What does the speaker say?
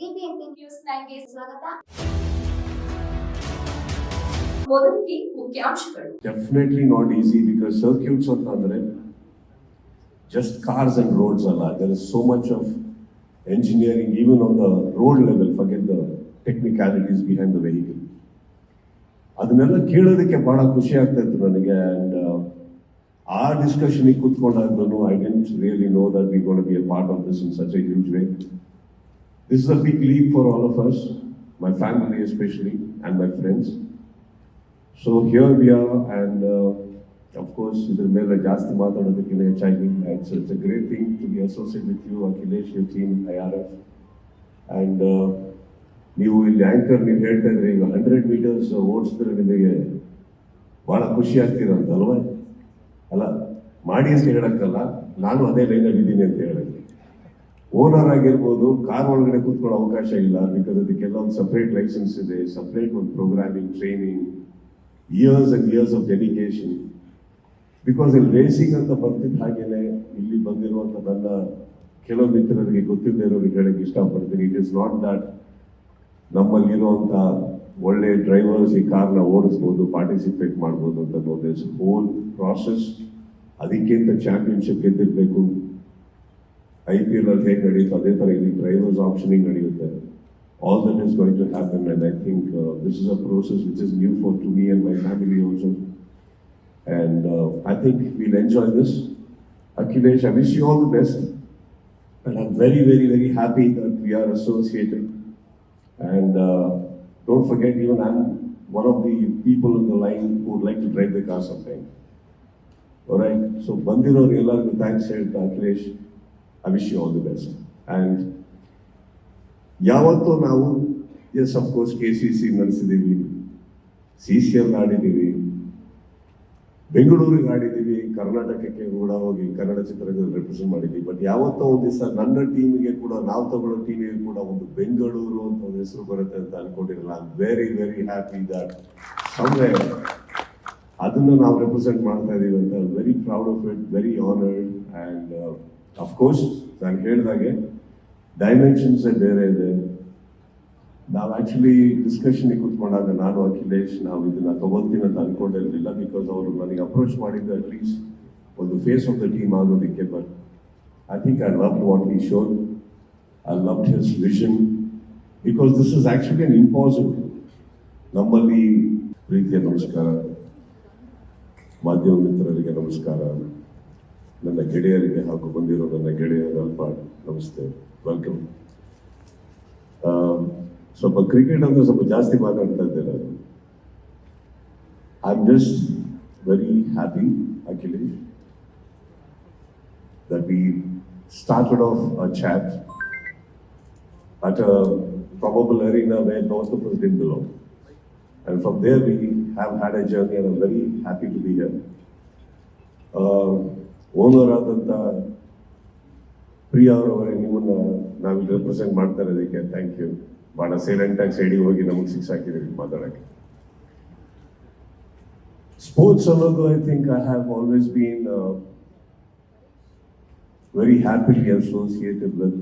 News ಸ್ವಾಗತ. ಮೊದಲಿಗೆ ಮುಖ್ಯಾಂಶಗಳು. Definitely not easy because circuits ಅಂತ ಅಂದ್ರೆ ಜಸ್ಟ್ ಕಾರ್ಸ್ ಅಂಡ್ ರೋಡ್ಸ್ ಅಲ್ಲ. There is so much of engineering even on the road level forget the technicalities behind the vehicle ಅದನ್ನೆಲ್ಲ ಕೇಳೋದಕ್ಕೆ ಬಹಳ ಖುಷಿ ಆಗ್ತಾ ನನಗೆ. ಅಂಡ್ ಆ ಡಿಸ್ಕಷನಿಗೆ ಕೂತ್ಕೊಂಡಾಗ್ಲೂ I didn't really know that we gonna be a part of this in such a huge way is a big leap for all of us my family especially and my friends so here we are and of course uh, ಇದ್ರ ಮೇಲೆ ಜಾಸ್ತಿ ಮಾತಾಡೋದಕ್ಕಿಂತ ಹೆಚ್ಚಾಗಿ it's it's a great thing to be associate with you Akhilesh you team I R F and ನೀವು ಇಲ್ಲಿ anchor ನೀವು ಹೇಳ್ತಾ ಇದ್ರಿ ಈಗ ಹಂಡ್ರೆಡ್ ಮೀಟರ್ಸ್ ಓಡಿಸಿದ್ರೆ ನಿಮಗೆ ಭಾಳ ಖುಷಿ ಆಗ್ತಿರಂತ ಅಲ್ವಾ? ಅಲ್ಲ ಮಾಡಿ ಅಂತ ಹೇಳಕ್ಕಲ್ಲ ನಾನು ಅದೇ ಲೈನಲ್ಲಿ ಇದ್ದೀನಿ ಅಂತ ಹೇಳಕ್ಕೆ ಓನರ್ ಆಗಿರ್ಬೋದು ಕಾರ್ ಒಳಗಡೆ ಕೂತ್ಕೊಳ್ಳೋ ಅವಕಾಶ ಇಲ್ಲ ಬಿಕಾಸ್ ಅದಕ್ಕೆಲ್ಲ ಒಂದು ಸಪ್ರೇಟ್ ಲೈಸೆನ್ಸ್ ಇದೆ ಸಪ್ರೇಟ್ ಒಂದು programming training years and years of dedication because ಇಲ್ಲಿ ರೇಸಿಂಗ್ ಅಂತ ಬರ್ತಿದ್ದ ಹಾಗೇನೆ, ಇಲ್ಲಿ ಬಂದಿರುವಂಥ ನನ್ನ ಕೆಲವು ಮಿತ್ರರಿಗೆ ಗೊತ್ತಿಲ್ಲದೆ ಇರೋರಿಗೆ ಹೇಳಕ್ಕೆ ಇಷ್ಟಪಡ್ತೀನಿ. ಇಟ್ ಇಸ್ ನಾಟ್ ದಟ್ ನಮ್ಮಲ್ಲಿರುವಂಥ ಒಳ್ಳೆ ಡ್ರೈವರ್ಸ್ ಈ ಕಾರ್ನ ಓಡಿಸ್ಬೋದು ಪಾರ್ಟಿಸಿಪೇಟ್ ಮಾಡ್ಬೋದು ಅಂತ ದಿಸ್ ಹೋಲ್ ಪ್ರಾಸೆಸ್ ಅದಕ್ಕಿಂತ ಚಾಂಪಿಯನ್ಶಿಪ್ ಗೆದ್ದಿರ್ಬೇಕು. ಐ ಪಿ ಎಲ್ ಅಲ್ಲಿ ಹೇಗೆ ನಡೆಯುತ್ತೆ ಅದೇ ಥರ ಇಲ್ಲಿ ಡ್ರೈವರ್ಸ್ ಆಪ್ಷನಿಂಗ್ ನಡೆಯುತ್ತೆ all that is going to happen and I think this is a process which is new for to me and my family also And uh, I think we'll enjoy this. Akhilesh, I wish you all the best. And I'm very, very, very happy that we are associated. And uh, don't forget, even I'm one of the people in the line who would like to drive the car sometime. All right. So, Bandiro ಎಲ್ಲರಿಗೂ thanks ಹೇಳ್ತಾ Akhilesh I wish you all the best and ಯಾವತ್ತೂ ನಾವು yes of course K C C ನಡೆಸಿದ್ದೀವಿ C C L ಆಡಿದ್ದೀವಿ, ಬೆಂಗಳೂರಿಗೆ ಆಡಿದ್ದೀವಿ, ಕರ್ನಾಟಕಕ್ಕೆ ಕೂಡ ಹೋಗಿ ಕನ್ನಡ ಚಿತ್ರರಂಗದಲ್ಲಿ ರೆಪ್ರೆಸೆಂಟ್ ಮಾಡಿದ್ದೀವಿ. ಬಟ್ ಯಾವತ್ತೋ ಒಂದು ದಿವಸ ನನ್ನ ಟೀಮಿಗೆ ಕೂಡ, ನಾವು ತಗೊಳ್ಳೋ ಟೀಮಿಗೆ ಕೂಡ ಒಂದು ಬೆಂಗಳೂರು ಅಂತ ಒಂದು ಹೆಸರು ಬರುತ್ತೆ ಅಂತ ಅನ್ಕೊಂಡಿರಲ್ಲ. I very very happy that someway ಅದನ್ನು ನಾವು ರೆಪ್ರೆಸೆಂಟ್ ಮಾಡ್ತಾ ಇದ್ದೀವಿ ಅಂತ. Very proud of it very honoured and of course ನಾನು ಹೇಳಿದಾಗೆ ಡೈಮೆನ್ಷನ್ಸ್ ಬೇರೆ ಇದೆ ನಾವು ಆ್ಯಕ್ಚುಲಿ ಡಿಸ್ಕಷನ್ ಕೂತ್ಕೊಂಡಾಗ ನಾನು ಅಖಿಲೇಶ್, ನಾವು ಇದನ್ನ ತಗೊಳ್ತೀನಿ ಅಂತ ಅನ್ಕೊಂಡಿರಲಿಲ್ಲ ಬಿಕಾಸ್ ಅವರು ನನಗೆ ಅಪ್ರೋಚ್ ಮಾಡಿದ್ದು ಅಟ್ಲೀಸ್ಟ್ ಒಂದು ಫೇಸ್ ಆಫ್ ದ ಟೀಮ್ ಆಗೋದಕ್ಕೆ but I think I love what he sure I love his vision because this is actually an impossible ನಮ್ಮಲ್ಲಿ ಪ್ರೀತಿಯ ನಮಸ್ಕಾರ, ಮಾಧ್ಯಮ ಮಿತ್ರರಿಗೆ ನಮಸ್ಕಾರ. ನನ್ನ ಗೆಳೆಯರಿಗೆ ಹಾಗೂ ಬಂದಿರೋ ನನ್ನ ಗೆಳೆಯರ ಅಲ್ಪ ನಮಸ್ತೆ ವೆಲ್ಕಮ್ ಸ್ವಲ್ಪ ಕ್ರಿಕೆಟ್ ಅಂದ್ರೆ ಸ್ವಲ್ಪ ಜಾಸ್ತಿ ಮಾತಾಡ್ತಾ ಇದ್ದೆ ನಾನು I am just very happy Akhilesh that we started off a chat at a probable arena where both of us didn't belong. And from there, we have had a journey, and I'm very happy to be here. owner ಆದಂಥ ಪ್ರಿಯಾ ಅವರವರೇ, ನಿಮ್ಮನ್ನ ನಾವಿಲ್ಲಿ represent ಮಾಡ್ತಾ ಇರೋದಕ್ಕೆ thank you ಭಾಳ silent ಆಗಿ ಸೈಡಿಗೆ ಹೋಗಿ ನಮಗೆ ಸಿಕ್ಸ್ ಹಾಕಿದ್ದೀವಿ ಮಾತಾಡೋಕ್ಕೆ. ಸ್ಪೋರ್ಟ್ಸ್ ಅನ್ನೋದು I think I have always been very happily associated with